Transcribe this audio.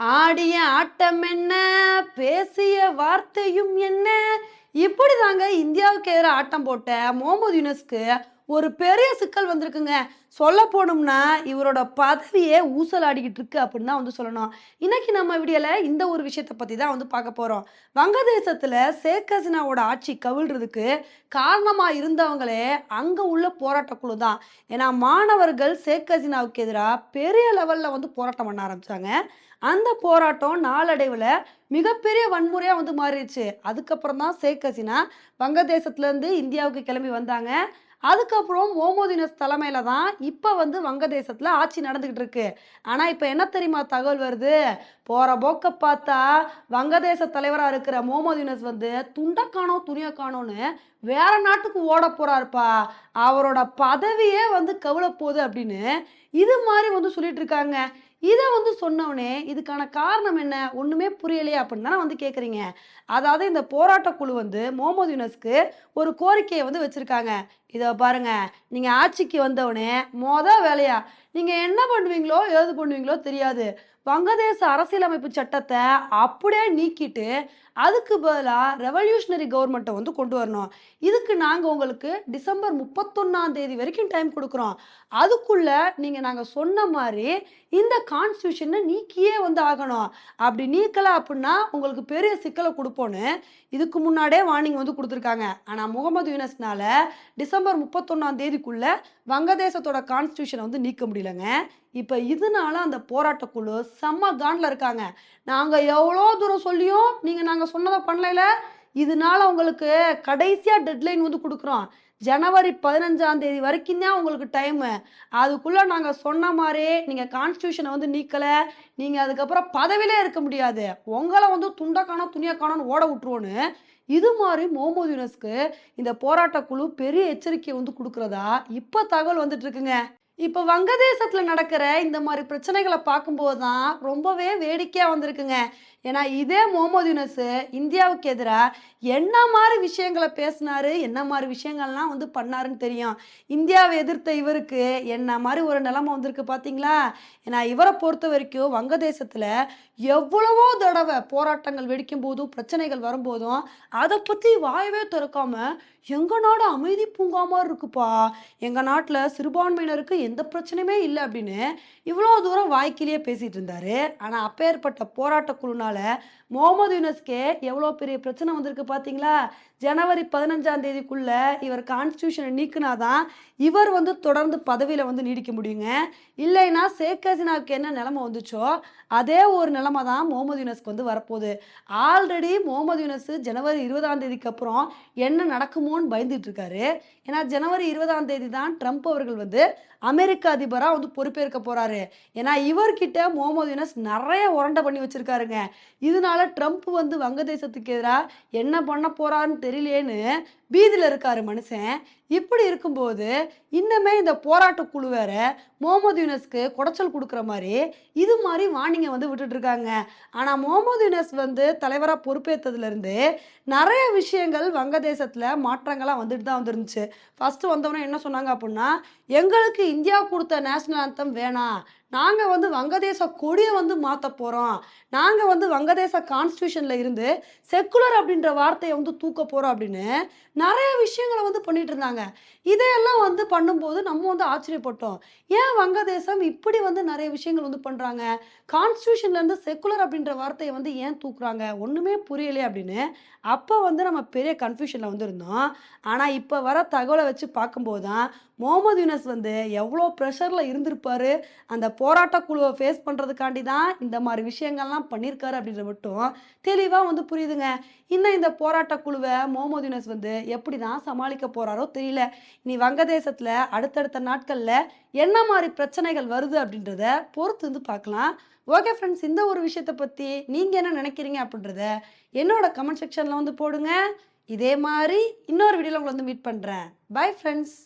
ஆடிய ஆட்டம் என்ன? பேசிய வார்த்தையும் என்ன? இப்படி தாங்க இந்தியாவுக்கு எதிராக ஆட்டம் போட்ட முகமது யூனஸ்க்கு ஒரு பெரிய சிக்கல் வந்திருக்குங்க. சொல்ல போனோம்னா இவரோட பதவியே ஊசலாடிக்கிட்டு இருக்கு அப்படின்னு தான் வந்து சொல்லணும். இன்னைக்கு நம்ம வீடியோவில் இந்த ஒரு விஷயத்தை பற்றி தான் வந்து பார்க்க போகிறோம் வங்கதேசத்தில் ஷேக் ஹசினாவோட ஆட்சி கவிழ்றதுக்கு காரணமாக இருந்தவங்களே அங்கே உள்ள போராட்ட குழு தான். ஏன்னா மாணவர்கள் ஷேக் ஹசினாவுக்கு எதிராக பெரிய லெவலில் வந்து போராட்டம் பண்ண ஆரம்பிச்சாங்க. அந்த போராட்டம் நாளடைவில் மிகப்பெரிய வன்முறையாக வந்து மாறிடுச்சு. அதுக்கப்புறம் தான் ஷேக் ஹசினா வங்கதேசத்துலேருந்து இந்தியாவுக்கு கிளம்பி வந்தாங்க. அதுக்கப்புறம் ஓமோதினஸ் தலைமையில தான் இப்போ வந்து வங்கதேசத்தில் ஆட்சி நடந்துக்கிட்டு இருக்கு. ஆனால் இப்போ என்ன தெரியுமா தகவல் வருது? போகிற போக்க பார்த்தா வங்கதேச தலைவராக இருக்கிற மோமோதினஸ் வந்து துண்டை காணோம் துணியை காணோன்னு வேற நாட்டுக்கு ஓட போறாருப்பா. அவரோட பதவியே வந்து கவலப்போகுது போகுது அப்படின்னு இது மாதிரி வந்து சொல்லிட்டு இருக்காங்க. இதை வந்து சொன்னவனே இதுக்கான காரணம் என்ன? ஒன்றுமே புரியலையே அப்படின்னு தானே வந்து கேட்குறீங்க அதாவது இந்த போராட்ட குழு வந்து முகமது யூனஸ்க்கு ஒரு கோரிக்கையை வந்து வச்சுருக்காங்க. இதை பாருங்க நீங்கள் ஆட்சிக்கு வந்தவுடனே மொத வேலையா? நீங்கள் என்ன பண்ணுவீங்களோ ஏது பண்ணுவீங்களோ தெரியாது. வங்கதேச அரசியலமைப்பு சட்டத்தை அப்படியே நீக்கிட்டு அதுக்கு பதிலாக ரெவல்யூஷனரி கவர்மெண்ட்டை வந்து கொண்டு வரணும். இதுக்கு நாங்கள் உங்களுக்கு டிசம்பர் முப்பத்தொன்னாம் தேதி வரைக்கும் டைம் கொடுக்குறோம். அதுக்குள்ளே நீங்கள் நாங்கள் சொன்ன மாதிரி இந்த கான்ஸ்டியூஷனை நீக்கியே வந்து ஆகணும். அப்படி நீக்கலை அப்படின்னா உங்களுக்கு பெரிய சிக்கலை கொடுப்போன்னு இதுக்கு முன்னாடியே வார்னிங் வந்து கொடுத்துருக்காங்க. ஆனால் முகமது யூனஸ்னால டிசம்பர் முப்பத்தொன்னாம் தேதிக்குள்ளே வங்கதேசத்தோட கான்ஸ்டியூஷனை வந்து நீக்க முடியலங்க. இப்போ இதனால அந்த போராட்டக்குழு செம்ம காண்டில் இருக்காங்க. நாங்கள் எவ்வளோ தூரம் சொல்லியும் நீங்கள் நாங்கள் சொன்னதை பண்ணல இதனால உங்களுக்கு கடைசியாக டெட்லைன் வந்து கொடுக்குறோம். ஜனவரி பதினஞ்சாம் தேதி வரைக்கும் தான் உங்களுக்கு டைமு அதுக்குள்ளே நாங்கள் சொன்ன மாதிரி நீங்கள் கான்ஸ்டியூஷனை வந்து நீக்கலை. நீங்கள் அதுக்கப்புறம் பதவியிலே இருக்க முடியாது. உங்களை வந்து துண்டக்கானோ துணியக்கானோன்னு துணியை காணோன்னு ஓட விட்டுருவோன்னு இது மாதிரி முகமது யூனஸ்க்கு இந்த போராட்டக்குழு பெரிய எச்சரிக்கை வந்து கொடுக்குறதா இப்போ தகவல் வந்துட்டு இருக்குங்க. இப்போ வங்கதேசத்தில் நடக்கிற இந்த மாதிரி பிரச்சனைகளை பார்க்கும்போது தான் ரொம்பவே வேடிக்கையாக வந்திருக்குங்க. ஏன்னா இதே முகமது யூனஸு இந்தியாவுக்கு எதிராக என்ன மாதிரி விஷயங்களை பேசினாரு என்ன மாதிரி விஷயங்கள்லாம் வந்து பண்ணாருன்னு தெரியும். இந்தியாவை எதிர்த்த இவருக்கு என்ன மாதிரி ஒரு நிலைமை வந்திருக்கு பார்த்தீங்களா ஏன்னா இவரை பொறுத்த வரைக்கும் வங்கதேசத்தில் எவ்வளவோ தடவை போராட்டங்கள் வெடிக்கும் போதும் பிரச்சனைகள் வரும்போதும் அதை பற்றி வாயவே திறக்காமல் எங்கள் நாடு அமைதி பூங்கா மாதிரி இருக்குப்பா. எங்கள் நாட்டில் சிறுபான்மையினருக்கு எந்த பிரச்சனையுமே இல்லை அப்படின்னு இவ்வளோ தூரம் வாய்க்கிலேயே பேசிகிட்டு இருந்தாரு. ஆனால் அப்பேற்பட்ட போராட்ட குழுனால முகமது யூனஸ்கே எவ்வளோ பெரிய பிரச்சனை வந்திருக்கு பார்த்தீங்களா ஜனவரி பதினஞ்சாம் தேதிக்குள்ளே இவர் கான்ஸ்டியூஷனை நீக்கினாதான் இவர் வந்து தொடர்ந்து பதவியில் வந்து நீடிக்க முடியுங்க. இல்லைன்னா ஷேக் ஹசீனாவுக்கு என்ன நிலமை வந்துச்சோ அதே ஒரு நிலமை தான் முகமது யூனஸ்க்கு வந்து வரப்போகுது. ஆல்ரெடி முகமது யூனஸ் ஜனவரி இருபதாம் தேதிக்கு அப்புறம் என்ன நடக்குமோன்னு பயந்துட்டு இருக்காரு. ஏன்னா ஜனவரி இருபதாம் தேதி தான் ட்ரம்ப் அவர்கள் வந்து அமெரிக்க அதிபராக வந்து பொறுப்பேற்க போகிறாரு ஏன்னா இவர்கிட்ட முகமது யூனஸ் நிறைய உரண்டை பண்ணி வச்சுருக்காருங்க. இதனால ட்ரம்ப் வந்து வங்கதேசத்துக்கு எதிராக என்ன பண்ண போகிறாருன்னு தெரியலேன்னு பீதியில் இருக்காரு மனுஷன். இப்படி இருக்கும்போது இன்னுமே இந்த போராட்ட குழு வேற முகமது யூனஸ்க்கு குடைச்சல் கொடுக்குற மாதிரி இது மாதிரி வார்னிங்கை வந்து விட்டுட்டு இருக்காங்க. ஆனால் முகமது யூனஸ் வந்து தலைவராக பொறுப்பேற்றதுலேருந்து நிறைய விஷயங்கள் வங்கதேசத்தில் மாற்றங்களாக வந்துட்டு தான் வந்துருந்துச்சு. ஃபஸ்ட்டு வந்தவொடனே என்ன சொன்னாங்க அப்படின்னா எங்களுக்கு இந்தியா கொடுத்த நேஷனல் ஆந்தம் வேணாம். நாங்கள் வந்து வங்கதேச கொடியை வந்து மாற்ற போகிறோம் நாங்கள் வந்து வங்கதேச கான்ஸ்டியூஷனில் இருந்து செக்குலர் அப்படின்ற வார்த்தையை வந்து தூக்க போகிறோம் அப்படின்னு நிறைய விஷயங்களை வந்து பண்ணிட்டு இருந்தாங்க. இதையெல்லாம் வந்து பண்ணும்போது நம்ம வந்து ஆச்சரியப்பட்டோம். ஏன் வங்கதேசம் இப்படி வந்து நிறைய விஷயங்கள் வந்து பண்ணுறாங்க கான்ஸ்டியூஷன்லேருந்து செக்குலர் அப்படின்ற வார்த்தையை வந்து ஏன் தூக்குறாங்க? ஒன்றுமே புரியலையே அப்படின்னு அப்போ வந்து நம்ம பெரிய கன்ஃபியூஷனில் வந்து இருந்தோம் ஆனால் இப்போ வர தகவலை வச்சு பார்க்கும்போது தான் முகமது யூனஸ் வந்து எவ்வளோ ப்ரெஷரில் இருந்திருப்பாரு. அந்த போராட்ட குழுவை ஃபேஸ் பண்ணுறதுக்காண்டி தான் இந்த மாதிரி விஷயங்கள்லாம் பண்ணியிருக்காரு அப்படின்ற மட்டும் தெளிவாக வந்து புரியுதுங்க. இன்னும் இந்த போராட்ட குழுவை முகமது யூனஸ் வந்து எப்படி தான் சமாளிக்க போகிறாரோ தெரியல. இனி வங்கதேசத்தில் அடுத்தடுத்த நாட்களில் என்ன மாதிரி பிரச்சனைகள் வருது அப்படின்றத பொறுத்து வந்து பார்க்கலாம். ஓகே ஃப்ரெண்ட்ஸ் இந்த ஒரு விஷயத்தை பற்றி நீங்கள் என்ன நினைக்கிறீங்க அப்படின்றத என்னோட கமெண்ட் செக்ஷனில் வந்து போடுங்க. இதே மாதிரி இன்னொரு வீடியோவில் உங்களை வந்து மீட் பண்ணுறேன் பை ஃப்ரெண்ட்ஸ்